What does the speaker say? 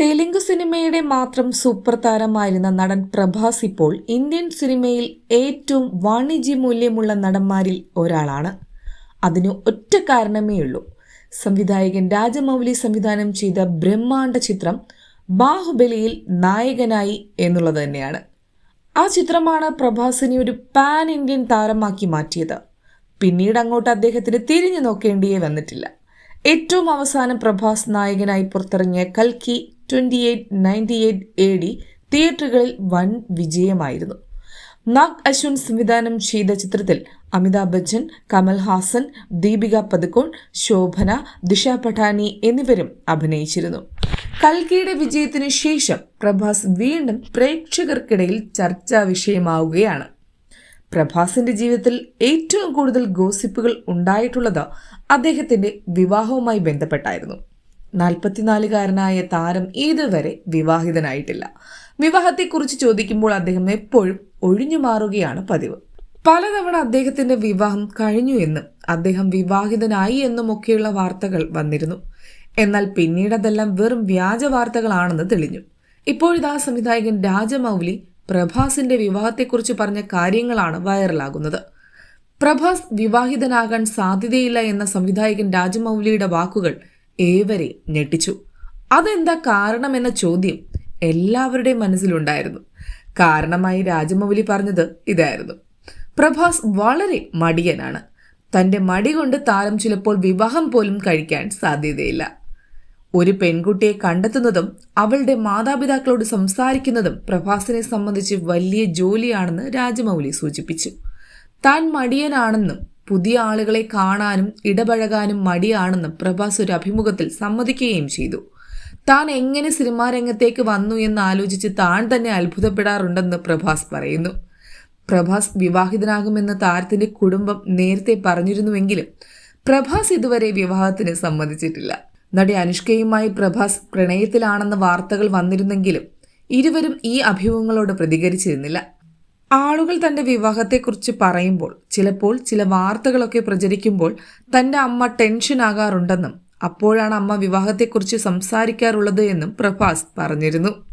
തെലുങ്ക് സിനിമയുടെ മാത്രം സൂപ്പർ താരമായിരുന്ന നടൻ പ്രഭാസ് ഇപ്പോൾ ഇന്ത്യൻ സിനിമയിൽ ഏറ്റവും വാണിജ്യ മൂല്യമുള്ള നടന്മാരിൽ ഒരാളാണ്. അതിന് ഒറ്റ കാരണമേ ഉള്ളൂ. സംവിധായകൻ രാജമൗലി സംവിധാനം ചെയ്ത ബ്രഹ്മാണ്ഡ ചിത്രം ബാഹുബലിയിൽ നായകനായി എന്നുള്ളത് തന്നെയാണ്. ആ ചിത്രമാണ് പ്രഭാസിനെ ഒരു പാൻ ഇന്ത്യൻ താരമാക്കി മാറ്റിയത്. പിന്നീട് അങ്ങോട്ട് അദ്ദേഹത്തിന് തിരിഞ്ഞു നോക്കേണ്ടിയേ വന്നിട്ടില്ല. ഏറ്റവും അവസാനം പ്രഭാസ് നായകനായി പുറത്തിറങ്ങിയ കൽക്കി twenty eight ninety eight A D തിയേറ്ററുകളിൽ വൻ വിജയമായിരുന്നു. നാഗ് അശ്വിൻ സംവിധാനം ചെയ്ത ചിത്രത്തിൽ അമിതാഭ് ബച്ചൻ കമൽ ഹാസൻ ദീപിക പതുക്കോൺ ശോഭന ദിഷ പഠാനി എന്നിവരും അഭിനയിച്ചിരുന്നു. കൽക്കിയുടെ വിജയത്തിനു ശേഷം പ്രഭാസ് വീണ്ടും പ്രേക്ഷകർക്കിടയിൽ ചർച്ചാ വിഷയമാവുകയാണ്. പ്രഭാസിന്റെ ജീവിതത്തിൽ ഏറ്റവും കൂടുതൽ ഗോസിപ്പുകൾ ഉണ്ടായിട്ടുള്ളത് അദ്ദേഹത്തിന്റെ വിവാഹവുമായി ബന്ധപ്പെട്ടായിരുന്നു. നാൽപ്പത്തിനാലുകാരനായ താരം ഇതുവരെ വിവാഹിതനായിട്ടില്ല. വിവാഹത്തെക്കുറിച്ച് ചോദിക്കുമ്പോൾ അദ്ദേഹം എപ്പോഴും ഒഴിഞ്ഞു മാറുകയാണ് പതിവ്. പലതവണ അദ്ദേഹത്തിന്റെ വിവാഹം കഴിഞ്ഞു എന്നും അദ്ദേഹം വിവാഹിതനായി എന്നുമൊക്കെയുള്ള വാർത്തകൾ വന്നിരുന്നു. എന്നാൽ പിന്നീട് അതെല്ലാം വെറും വ്യാജ വാർത്തകളാണെന്ന് തെളിഞ്ഞു. ഇപ്പോഴിതാ സംവിധായകൻ രാജമൗലി പ്രഭാസിന്റെ വിവാഹത്തെക്കുറിച്ച് പറഞ്ഞ കാര്യങ്ങളാണ് വൈറലാകുന്നത്. പ്രഭാസ് വിവാഹിതനാകാൻ സാധ്യതയില്ല എന്ന സംവിധായകൻ രാജമൗലിയുടെ വാക്കുകൾ ഏവരെ ഞെട്ടിച്ചു. അതെന്താ കാരണം എന്ന ചോദ്യം എല്ലാവരുടെയും മനസ്സിലുണ്ടായിരുന്നു. കാരണമായി രാജമൗലി പറഞ്ഞത് ഇതായിരുന്നു. പ്രഭാസ് വളരെ മടിയനാണ്. തന്റെ മടി കൊണ്ട് താരം ചിലപ്പോൾ വിവാഹം പോലും കഴിക്കാൻ സാധ്യതയില്ല. ഒരു പെൺകുട്ടിയെ കണ്ടെത്തുന്നതും അവളുടെ മാതാപിതാക്കളോട് സംസാരിക്കുന്നതും പ്രഭാസിനെ സംബന്ധിച്ച് വലിയ ജോലിയാണെന്ന് രാജമൗലി സൂചിപ്പിച്ചു. താൻ മടിയനാണെന്നും പുതിയ ആളുകളെ കാണാനും ഇടപഴകാനും മടിയാണെന്ന് പ്രഭാസ് ഒരു അഭിമുഖത്തിൽ സമ്മതിക്കുകയും ചെയ്തു. താൻ എങ്ങനെ സിനിമാ രംഗത്തേക്ക് വന്നു എന്ന് ആലോചിച്ച് താൻ തന്നെ അത്ഭുതപ്പെടാറുണ്ടെന്ന് പ്രഭാസ് പറയുന്നു. പ്രഭാസ് വിവാഹിതനാകുമെന്ന് താരത്തിന്റെ കുടുംബം നേരത്തെ പറഞ്ഞിരുന്നുവെങ്കിലും പ്രഭാസ് ഇതുവരെ വിവാഹത്തിന് സമ്മതിച്ചിട്ടില്ല. നടി അനുഷ്കയുമായി പ്രഭാസ് പ്രണയത്തിലാണെന്ന വാർത്തകൾ വന്നിരുന്നെങ്കിലും ഇരുവരും ഈ അഭിമുഖങ്ങളോട് പ്രതികരിച്ചിരുന്നില്ല. ആളുകൾ തന്റെ വിവാഹത്തെക്കുറിച്ച് പറയുമ്പോൾ ചിലപ്പോൾ ചില വാർത്തകളൊക്കെ പ്രചരിക്കുമ്പോൾ തന്റെ അമ്മ ടെൻഷൻ ആകാറുണ്ടെന്നും അപ്പോഴാണ് അമ്മ വിവാഹത്തെക്കുറിച്ച് സംസാരിക്കാറുള്ളത് എന്നും പ്രഭാസ് പറഞ്ഞിരുന്നു.